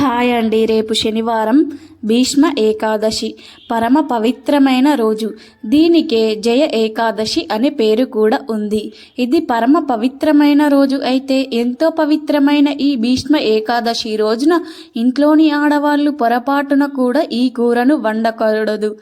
Hi అండి. రేపు శనివారం భీష్మ ఏకాదశి పరమ పవిత్రమైన రోజు. దీనికే జయ ఏకాదశి అనే పేరు కూడా ఉంది. ఇది పరమ పవిత్రమైన రోజు అయితే ఎంతో పవిత్రమైన ఈ భీష్మ ఏకాదశి రోజున ఇంట్లోని ఆడవాళ్ళు పొరపాటున కూడా ఈ కూరను వండకూడదు.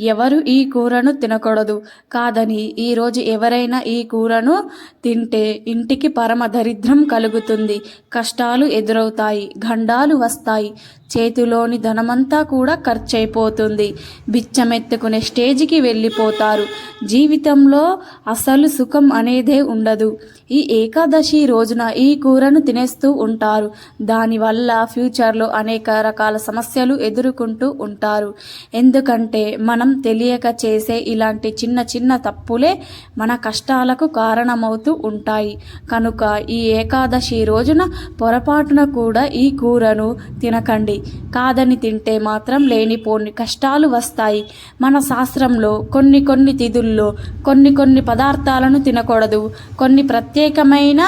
ఎవరు ఈ కూరను తినకూడదు. కాదని ఈరోజు ఎవరైనా ఈ కూరను తింటే ఇంటికి పరమ దరిద్రం కలుగుతుంది. కష్టాలు ఎదురవుతాయి. గండాలు వస్తాయి. చేతిలోని ధనమంతా కూడా ఖర్చయిపోతుంది బిచ్చమెత్తుకునే స్టేజ్కి వెళ్ళిపోతారు. జీవితంలో అసలు సుఖం అనేదే ఉండదు. ఈ ఏకాదశి రోజున ఈ కూరను తినేస్తూ ఉంటారు. దానివల్ల ఫ్యూచర్లో అనేక రకాల సమస్యలు ఎదుర్కొంటూ ఉంటారు. ఎందుకంటే మనం తెలియక చేసే ఇలాంటి చిన్న చిన్న తప్పులే మన కష్టాలకు కారణమవుతూ ఉంటాయి. కనుక ఈ ఏకాదశి రోజున పొరపాటున కూడా ఈ కూరను తినకండి. కాదని తింటే మాత్రం లేనిపోని కష్టాలు వస్తాయి. మన శాస్త్రంలో కొన్ని కొన్ని తిథుల్లో కొన్ని కొన్ని పదార్థాలను తినకూడదు. కొన్ని ప్రత్యేకమైన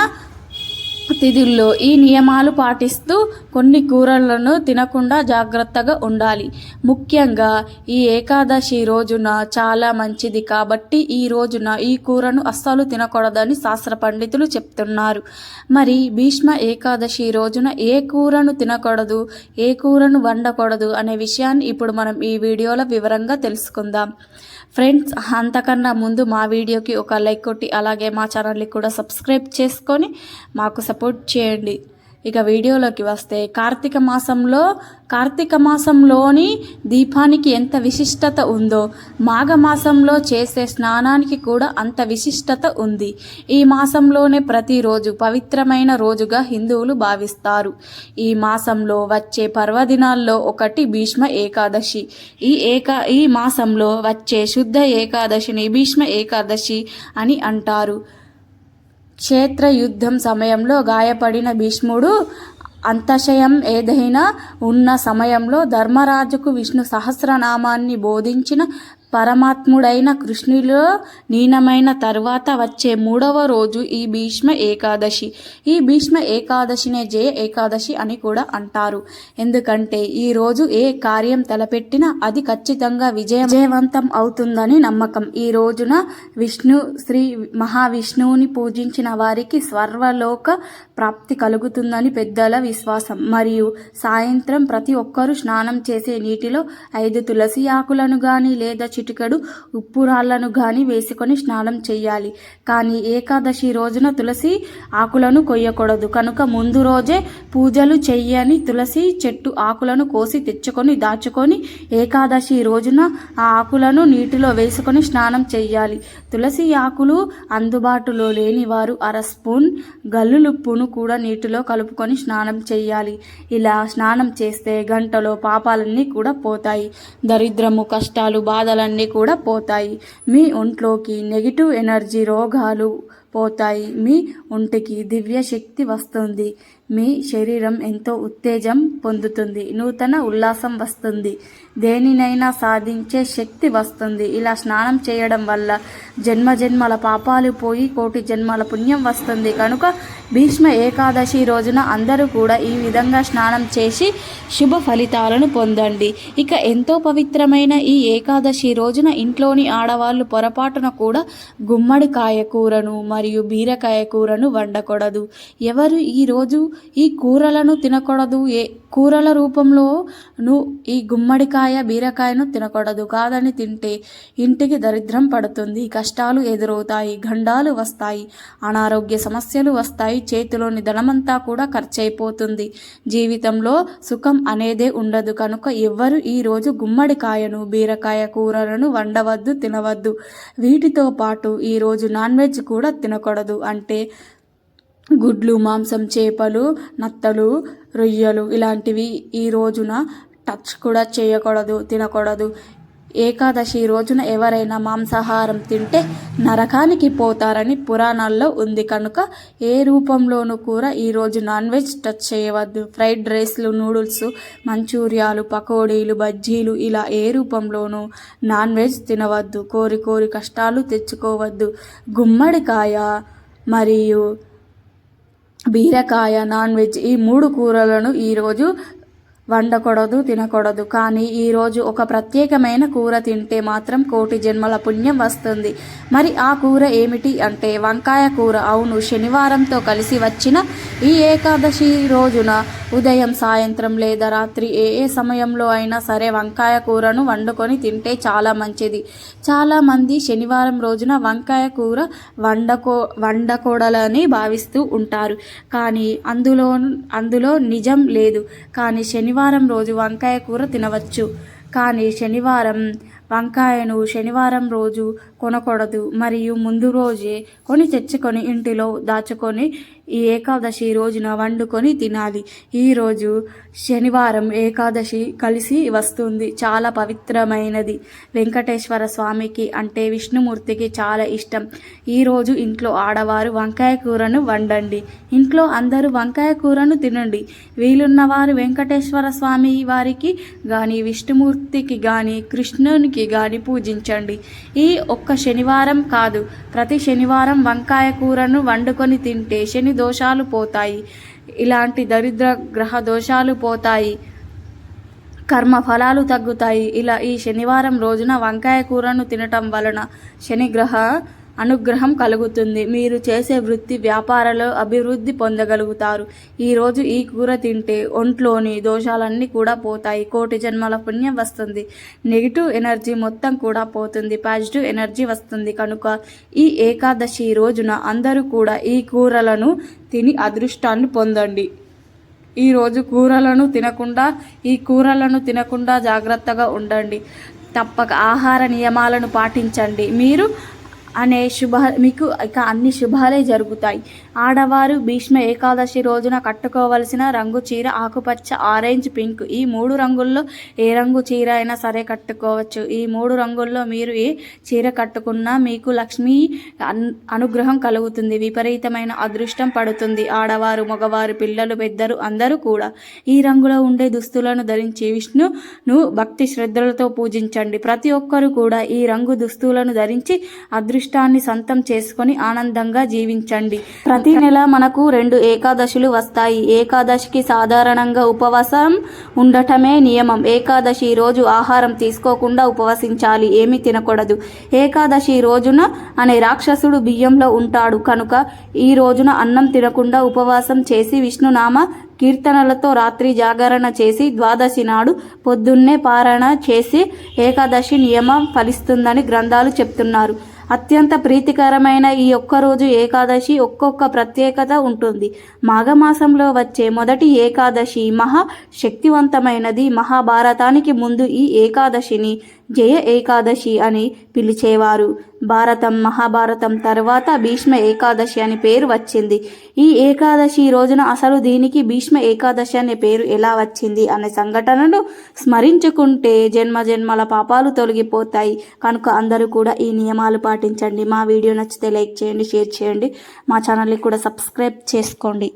తిథుల్లో ఈ నియమాలు పాటిస్తూ కొన్ని కూరలను తినకుండా జాగ్రత్తగా ఉండాలి. ముఖ్యంగా ఈ ఏకాదశి రోజున చాలా మంచిది కాబట్టి ఈ రోజున ఈ కూరను అస్సలు తినకూడదని శాస్త్ర పండితులు చెప్తున్నారు. మరి భీష్మ ఏకాదశి రోజున ఏ కూరను తినకూడదు ఏ కూరను వండకూడదు అనే విషయాన్ని ఇప్పుడు మనం ఈ వీడియోలో వివరంగా తెలుసుకుందాం. ఫ్రెండ్స్ అంతకన్నా ముందు మా వీడియోకి ఒక లైక్ కొట్టి అలాగే మా ఛానల్ని కూడా సబ్స్క్రైబ్ చేసుకొని మాకు సపోర్ట్ చేయండి. ఇక వీడియోలోకి వస్తే కార్తీక మాసంలో కార్తీక మాసంలోని దీపానికి ఎంత విశిష్టత ఉందో మాఘమాసంలో చేసే స్నానానికి కూడా అంత విశిష్టత ఉంది. ఈ మాసంలోనే ప్రతిరోజు పవిత్రమైన రోజుగా హిందువులు భావిస్తారు. ఈ మాసంలో వచ్చే పర్వదినాల్లో ఒకటి భీష్మ ఏకాదశి. ఈ ఏకా ఈ మాసంలో వచ్చే శుద్ధ ఏకాదశిని భీష్మ ఏకాదశి అని అంటారు. క్షేత్ర యుద్ధం సమయంలో గాయపడిన భీష్ముడు అంతశయం ఏదైనా ఉన్న సమయంలో ధర్మరాజుకు విష్ణు సహస్రనామాన్ని బోధించిన పరమాత్ముడైన కృష్ణులో లీనమైన తర్వాత వచ్చే మూడవ రోజు ఈ భీష్మ ఏకాదశి. ఈ భీష్మ ఏకాదశినే జయ ఏకాదశి అని కూడా అంటారు. ఎందుకంటే ఈ రోజు ఏ కార్యం తలపెట్టినా అది ఖచ్చితంగా విజయ విజయవంతం అవుతుందని నమ్మకం. ఈ రోజున విష్ణు శ్రీ మహావిష్ణువుని పూజించిన వారికి స్వర్వలోక ప్రాప్తి కలుగుతుందని పెద్దల విశ్వాసం. మరియు సాయంత్రం ప్రతి ఒక్కరూ స్నానం చేసే నీటిలో ఐదు తులసి ఆకులను కానీ లేదా చిటికెడు ఉప్పు రాళ్ళను గాని వేసుకొని స్నానం చేయాలి కానీ ఏకాదశి రోజున తులసి ఆకులను కొయ్యకూడదు. కనుక ముందు రోజే పూజలు చెయ్యని తులసి చెట్టు ఆకులను కోసి తెచ్చుకొని దాచుకొని ఏకాదశి రోజున ఆ ఆకులను నీటిలో వేసుకొని స్నానం చేయాలి తులసి ఆకులు అందుబాటులో లేని వారు అర స్పూన్ గల్లులుప్పును కూడా నీటిలో కలుపుకొని స్నానం చేయాలి ఇలా స్నానం చేస్తే గంటలో పాపాలన్నీ కూడా పోతాయి. దరిద్రము కష్టాలు బాధలన్నీ కూడా పోతాయి. మీ ఒంట్లోకి నెగిటివ్ ఎనర్జీ రోగాలు పోతాయి. మీ ఒంటికి దివ్య శక్తి వస్తుంది. మీ శరీరం ఎంతో ఉత్తేజం పొందుతుంది. నూతన ఉల్లాసం వస్తుంది. దేనినైనా సాధించే శక్తి వస్తుంది. ఇలా స్నానం చేయడం వల్ల జన్మ జన్మల పాపాలు పోయి కోటి జన్మల పుణ్యం వస్తుంది. కనుక భీష్మ ఏకాదశి రోజున అందరూ కూడా ఈ విధంగా స్నానం చేసి శుభ ఫలితాలను పొందండి. ఇక ఎంతో పవిత్రమైన ఈ ఏకాదశి రోజున ఇంట్లోని ఆడవాళ్ళు పొరపాటున కూడా గుమ్మడికాయ కూరను మరియు బీరకాయ కూరను వండకూడదు. ఎవరు ఈరోజు ఈ కూరలను తినకూడదు? ఏ కూరల రూపంలో నువ్వు ఈ గుమ్మడికాయ బీరకాయను తినకూడదు. కాదని తింటే ఇంటికి దరిద్రం పడుతుంది. కష్టాలు ఎదురవుతాయి. గండాలు వస్తాయి. అనారోగ్య సమస్యలు వస్తాయి. చేతిలోని ధనమంతా కూడా ఖర్చయిపోతుంది. జీవితంలో సుఖం అనేదే ఉండదు. కనుక ఎవ్వరు ఈరోజు గుమ్మడికాయను బీరకాయ కూరలను వండవద్దు తినవద్దు. వీటితో పాటు ఈరోజు నాన్ వెజ్ కూడా తినకూడదు. అంటే గుడ్లు మాంసం చేపలు నత్తలు రొయ్యలు ఇలాంటివి ఈ రోజున టచ్ కూడా చేయకూడదు తినకూడదు. ఏకాదశి రోజున ఎవరైనా మాంసాహారం తింటే నరకానికి పోతారని పురాణాల్లో ఉంది కనుక ఏ రూపంలోనూ కూడా ఈరోజు నాన్ వెజ్ టచ్ చేయవద్దు. ఫ్రైడ్ రైస్లు నూడిల్స్ మంచూరియాలు పకోడీలు బజ్జీలు ఇలా ఏ రూపంలోనూ నాన్ వెజ్ తినవద్దు. కోరి కోరి కష్టాలు తెచ్చుకోవద్దు. గుమ్మడికాయ మరియు బీరకాయ నాన్ వెజ్ ఈ మూడు కూరలను ఈరోజు వండకూడదు తినకూడదు. కానీ ఈరోజు ఒక ప్రత్యేకమైన కూర తింటే మాత్రం కోటి జన్మల పుణ్యం వస్తుంది. మరి ఆ కూర ఏమిటి అంటే వంకాయ కూర. అవును శనివారంతో కలిసి వచ్చిన ఈ ఏకాదశి రోజున ఉదయం సాయంత్రం లేదా రాత్రి ఏ ఏ సమయంలో అయినా సరే వంకాయ కూరను వండుకొని తింటే చాలా మంచిది. చాలామంది శనివారం రోజున వంకాయ కూర వండకో వండకూడలని భావిస్తూ ఉంటారు. కానీ అందులో అందులో నిజం లేదు. కానీ శనివారం రోజు వంకాయ కూర తినవచ్చు. కానీ శనివారం వంకాయను శనివారం రోజు కొనకూడదు. మరియు ముందు రోజే కొని తెచ్చుకొని ఇంటిలో దాచుకొని ఈ ఏకాదశి రోజున వండుకొని తినాలి. ఈరోజు శనివారం ఏకాదశి కలిసి వస్తుంది. చాలా పవిత్రమైనది. వెంకటేశ్వర స్వామికి అంటే విష్ణుమూర్తికి చాలా ఇష్టం. ఈరోజు ఇంట్లో ఆడవారు వంకాయ కూరను వండండి. ఇంట్లో అందరూ వంకాయ కూరను తినండి. వీలున్నవారు వెంకటేశ్వర స్వామి వారికి కానీ విష్ణుమూర్తికి కానీ కృష్ణునికి కానీ పూజించండి. ఈ ఒక్క శనివారం కాదు. ప్రతి శనివారం వంకాయ కూరను వండుకొని తింటే శని దోషాలు పోతాయి. ఇలాంటి దరిద్ర గ్రహ దోషాలు పోతాయి. కర్మ ఫలాలు తగ్గుతాయి. ఇలా ఈ శనివారం రోజున వంకాయ కూరను తినటం వలన శనిగ్రహ అనుగ్రహం కలుగుతుంది. మీరు చేసే వృత్తి వ్యాపారాలు అభివృద్ధి పొందగలుగుతారు. ఈరోజు ఈ కూర తింటే ఒంట్లోని దోషాలన్నీ కూడా పోతాయి. కోటి జన్మల పుణ్యం వస్తుంది. నెగిటివ్ ఎనర్జీ మొత్తం కూడా పోతుంది. పాజిటివ్ ఎనర్జీ వస్తుంది. కనుక ఈ ఏకాదశి రోజున అందరూ కూడా ఈ కూరలను తిని అదృష్టాన్ని పొందండి. ఈరోజు కూరలను తినకుండా ఈ కూరలను తినకుండా జాగ్రత్తగా ఉండండి. తప్పక ఆహార నియమాలను పాటించండి. మీరు అనే శుభ మీకు ఇక అన్ని శుభాలే జరుగుతాయి. ఆడవారు భీష్మ ఏకాదశి రోజున కట్టుకోవలసిన రంగు చీర ఆకుపచ్చ ఆరెంజ్ పింక్. ఈ మూడు రంగుల్లో ఏ రంగు చీర అయినా సరే కట్టుకోవచ్చు. ఈ మూడు రంగుల్లో మీరు ఏ చీర కట్టుకున్నా మీకు లక్ష్మీ అనుగ్రహం కలుగుతుంది. విపరీతమైన అదృష్టం పడుతుంది. ఆడవారు మగవారు పిల్లలు పెద్దలు అందరూ కూడా ఈ రంగులో ఉండే దుస్తులను ధరించి విష్ణును భక్తి శ్రద్ధలతో పూజించండి. ప్రతి ఒక్కరూ కూడా ఈ రంగు దుస్తులను ధరించి అదృష్టాన్ని సొంతం చేసుకొని ఆనందంగా జీవించండి. ప్రతి నెల మనకు రెండు ఏకాదశులు వస్తాయి. ఏకాదశికి సాధారణంగా ఉపవాసం ఉండటమే నియమం. ఏకాదశి రోజు ఆహారం తీసుకోకుండా ఉపవసించాలి. ఏమీ తినకూడదు. ఏకాదశి రోజున అనే రాక్షసుడు బియ్యంలో ఉంటాడు. కనుక ఈ రోజున అన్నం తినకుండా ఉపవాసం చేసి విష్ణునామ కీర్తనలతో రాత్రి జాగరణ చేసి ద్వాదశి నాడు పొద్దున్నే పారణ చేసి ఏకాదశి నియమం ఫలిస్తుందని గ్రంథాలు చెప్తున్నారు. అత్యంత ప్రీతికరమైన ఈ ఒక్క రోజు ఏకాదశి ఒక్కొక్క ప్రత్యేకత ఉంటుంది. మాఘమాసంలో వచ్చే మొదటి ఏకాదశి మహా శక్తివంతమైనది. మహాభారతానికి ముందు ఈ ఏకాదశిని జయ ఏకాదశి అని పిలిచేవారు. భారతం మహాభారతం తర్వాత భీష్మ ఏకాదశి అని పేరు వచ్చింది. ఈ ఏకాదశి రోజున అసలు దీనికి భీష్మ ఏకాదశి అనే పేరు ఎలా వచ్చింది అనే సంఘటనను స్మరించుకుంటే జన్మ జన్మల పాపాలు తొలగిపోతాయి. కనుక అందరూ కూడా ఈ నియమాలు పాటించండి. మా వీడియో నచ్చితే లైక్ చేయండి షేర్ చేయండి. మా ఛానల్ని కూడా సబ్స్క్రైబ్ చేసుకోండి.